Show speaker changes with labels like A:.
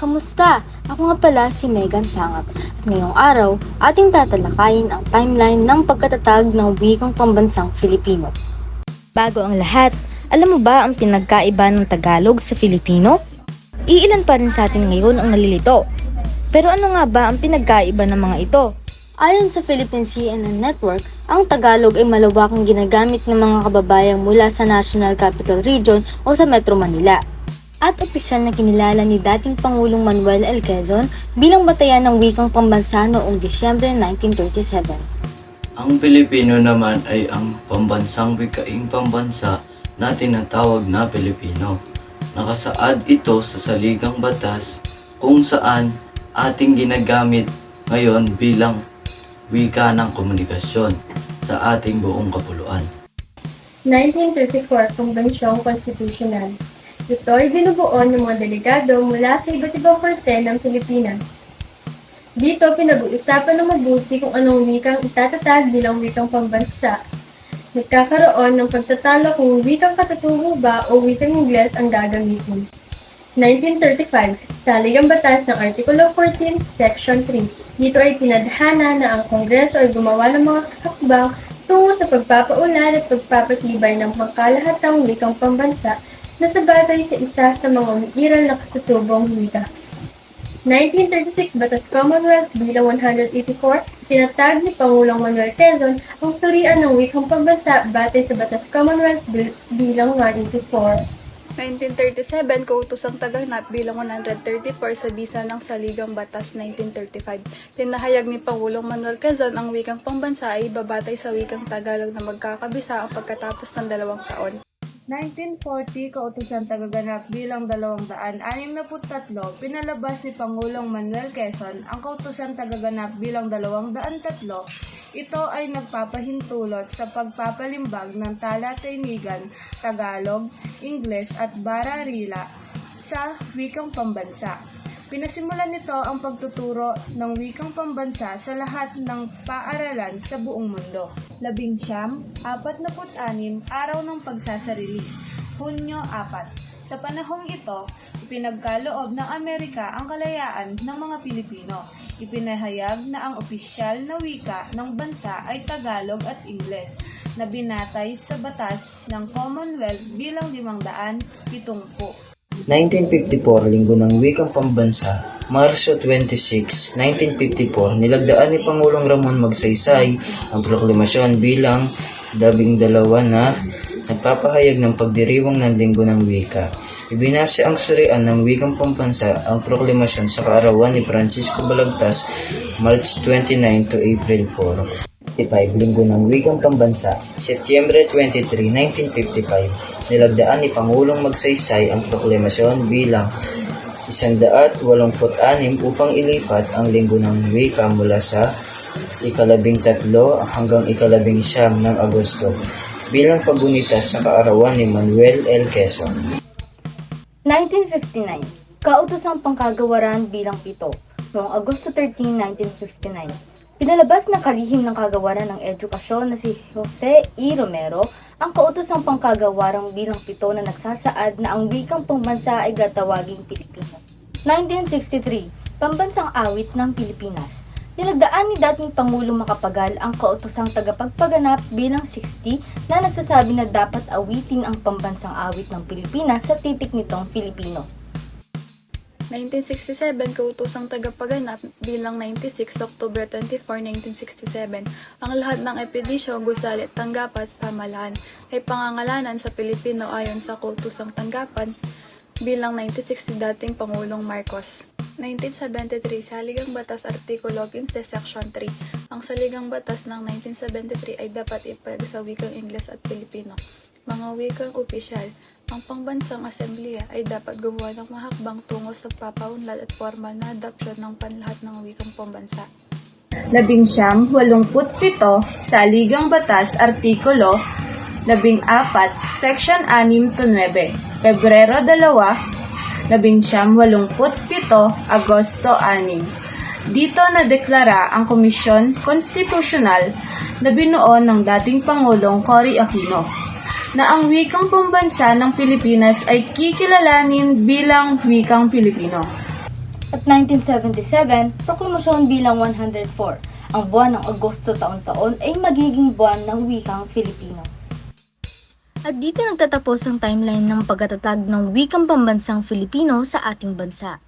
A: Kamusta? Ako nga pala si Megan Sangap at ngayong araw ating tatalakayin ang timeline ng pagkatatag ng wikang pambansang Filipino. Bago ang lahat, alam mo ba ang pinagkaiba ng Tagalog sa Filipino? Iilan pa rin sa atin ngayon ang nalilito. Pero ano nga ba ang pinagkaiba ng mga ito? Ayon sa Philippine CNN Network, ang Tagalog ay malawakang ginagamit ng mga kababayang mula sa National Capital Region o sa Metro Manila. At opisyal na kinilala ni dating Pangulong Manuel L. Quezon bilang batayan ng wikang pambansa noong Disyembre 1937.
B: Ang Pilipino naman ay ang pambansang wikaing pambansa na tinatawag na Pilipino. Nakasaad ito sa saligang batas kung saan ating ginagamit ngayon bilang wika ng komunikasyon sa ating buong kapuluan.
C: 1934 Konbensyong Konstitusyonal. Ito ay binubuo ng mga delegado mula sa iba't ibang parte ng Pilipinas. Dito pinag-uusapan ng mabuti kung anong wikang itatatag bilang wikang pambansa. Nagkakaroon ng pagtatalo kung wikang katutubo ba o wikang Ingles ang gagamitin. 1935, salig ang batas ng Artikulo 14, Section 3. Dito ay tinadhana na ang Kongreso ay gumawa ng mga hakbang tungo sa pagpapaunlad at pagpapatibay ng pangkalahatang wikang pambansa na sabagay sa isa sa mga umiiral na katutubong wika. 1936 Batas Commonwealth bilang 184, tinatag ni Pangulong Manuel Quezon ang surian ng wikang pambansa batay sa Batas Commonwealth bil- bilang 184.
D: 1937, kautosang taganap bilang 134 sa bisa ng Saligang Batas 1935. Pinahayag ni Pangulong Manuel Quezon ang wikang pambansa ay babatay sa wikang Tagalog na magkakabisa ang pagkatapos ng dalawang taon.
E: 1940, kautusan tagaganap bilang 263, pinalabas ni Pangulong Manuel Quezon ang kautusan tagaganap bilang 203. Ito ay nagpapahintulot sa pagpapalimbag ng talataynigan, Tagalog, Ingles at Bararila sa wikang pambansa. Pinasimulan nito ang pagtuturo ng wikang pambansa sa lahat ng paaralan sa buong mundo. Labing siyam, apat na anim, araw ng pagsasarili. Hunyo 4. Sa panahong ito, ipinagkaloob ng Amerika ang kalayaan ng mga Pilipino. Ipinahayag na ang opisyal na wika ng bansa ay Tagalog at Ingles na binatay sa batas ng Commonwealth bilang 570.
F: 1954, Linggo ng Wikang Pambansa, Marso 26, 1954, nilagdaan ni Pangulong Ramon Magsaysay ang proklamasyon bilang dabing dalawa na nagpapahayag ng pagdiriwang ng Linggo ng Wika. Ibinase ang surian ng Wikang Pambansa ang proklamasyon sa kaarawan ni Francisco Balagtas, March 29 to April 4. 55, Linggo ng Wikang Pambansa, Setyembre 23, 1955, nilagdaan ni Pangulong Magsaysay ang proklamasyon bilang 186 upang ilipat ang Linggo ng Wika mula sa ikalabing tatlo hanggang ikalabing siyam ng Agosto bilang pagunita sa kaarawan ni Manuel L. Quezon.
A: 1959, kautosang pangkagawaran bilang pito noong Agosto 13, 1959. Pinalabas ng kalihim ng kagawaran ng edukasyon na si Jose E. Romero ang kautosang pangkagawarang bilang pito na nagsasaad na ang wikang pambansa ay gatawaging Pilipino. 1963, Pambansang Awit ng Pilipinas. Nilagdaan ni dating Pangulong Makapagal ang kautosang tagapagpaganap bilang 60 na nagsasabi na dapat awitin ang pambansang awit ng Pilipinas sa titik nitong Filipino.
D: 1967, kautosang tagapaganap bilang 96, October 24, 1967. Ang lahat ng epidisyo, gusali at tanggapat, pamalaan ay pangangalanan sa Pilipino ayon sa kautosang tanggapan bilang 96 ni dating Pangulong Marcos. 1973, Saligang Batas Artikulo 15, Section 3. Ang Saligang Batas ng 1973 ay dapat ipag sa wikang Ingles at Pilipino. Mga wikang opisyal, ang pangbansang asembleya ay dapat gumawa ng mahakbang tungo sa papaunlad at formal na adopsyon ng panlahat ng wikang pambansa.
E: labing siyam, walumput pito, sa Ligang Batas, Artikulo, labing apat, Section 6 to 9, Pebrero 2, labing siyam, walumput pito, Agosto 6. Dito na deklara ang Komisyon Konstitusyonal na binuo ng dating Pangulong Cory Aquino na ang wikang pambansa ng Pilipinas ay kikilalanin bilang wikang Pilipino.
A: At 1977, proklamasyon bilang 104. Ang buwan ng Agosto taon-taon ay magiging buwan ng wikang Filipino. At dito nagtatapos ang timeline ng pagkatatag ng wikang pambansang Filipino sa ating bansa.